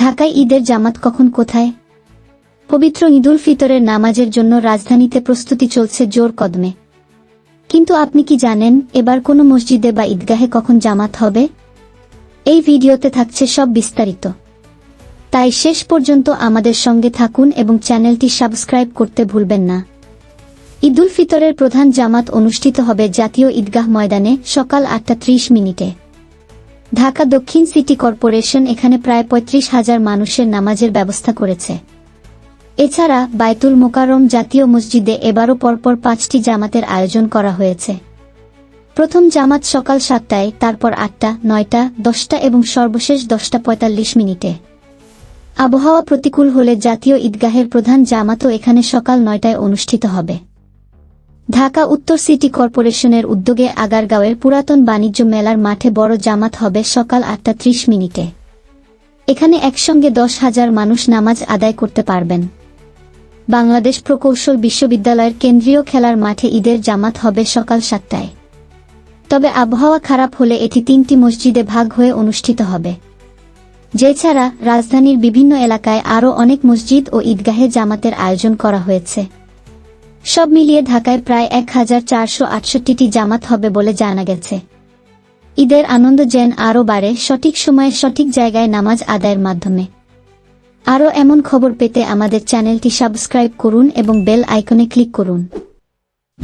ঢাকায় ঈদের জামাত কখন কোথায়? পবিত্র ঈদুল ফিতরের নামাজের জন্য রাজধানীতে প্রস্তুতি চলছে জোর কদমে। কিন্তু আপনি কি জানেন এবার কোনো মসজিদে বা ঈদগাহে কখন জামাত হবে? এই ভিডিওতে থাকছে সব বিস্তারিত। তাই শেষ পর্যন্ত আমাদের সঙ্গে থাকুন এবং চ্যানেলটি সাবস্ক্রাইব করতে ভুলবেন না। ঈদুল ফিতরের প্রধান জামাত অনুষ্ঠিত হবে জাতীয় ঈদগাহ ময়দানে সকাল আটটা মিনিটে। ঢাকা দক্ষিণ সিটি কর্পোরেশন এখানে প্রায় পঁয়ত্রিশ হাজার মানুষের নামাজের ব্যবস্থা করেছে। এছাড়া বায়তুল মোকারম জাতীয় মসজিদে এবারও পরপর পাঁচটি জামাতের আয়োজন করা হয়েছে। প্রথম জামাত সকাল সাতটায়, তারপর আটটা, নয়টা, দশটা এবং সর্বশেষ দশটা পঁয়তাল্লিশ মিনিটে। আবহাওয়া প্রতিকূল হলে জাতীয় ঈদগাহের প্রধান জামাতও এখানে সকাল নয়টায় অনুষ্ঠিত হবে। ঢাকা উত্তর সিটি কর্পোরেশনের উদ্যোগে আগারগাঁওয়ের পুরাতন বাণিজ্য মেলার মাঠে বড় জামাত হবে সকাল আটটা ত্রিশ মিনিটে। এখানে একসঙ্গে দশ হাজার মানুষ নামাজ আদায় করতে পারবেন। বাংলাদেশ প্রকৌশল বিশ্ববিদ্যালয়ের কেন্দ্রীয় খেলার মাঠে ঈদের জামাত হবে সকাল সাতটায়। তবে আবহাওয়া খারাপ হলে এটি তিনটি মসজিদে ভাগ হয়ে অনুষ্ঠিত হবে। যে ছাড়া রাজধানীর বিভিন্ন এলাকায় আরও অনেক মসজিদ ও ঈদগাহে জামাতের আয়োজন করা হয়েছে। সব মিলিয়ে ঢাকায় প্রায় এক হাজার চারশো আটষট্টিটি জামাত হবে বলে জানা গেছে। ঈদের আনন্দ যেন আরও বাড়ে সঠিক সময়ে সঠিক জায়গায় নামাজ আদায়ের মাধ্যমে। আরও এমন খবর পেতে আমাদের চ্যানেলটি সাবস্ক্রাইব করুন এবং বেল আইকনে ক্লিক করুন।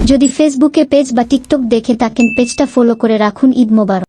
যদি ফেসবুকে পেজ বা টিকটক দেখে থাকেন, পেজটা ফলো করে রাখুন ঈদ মোবারক।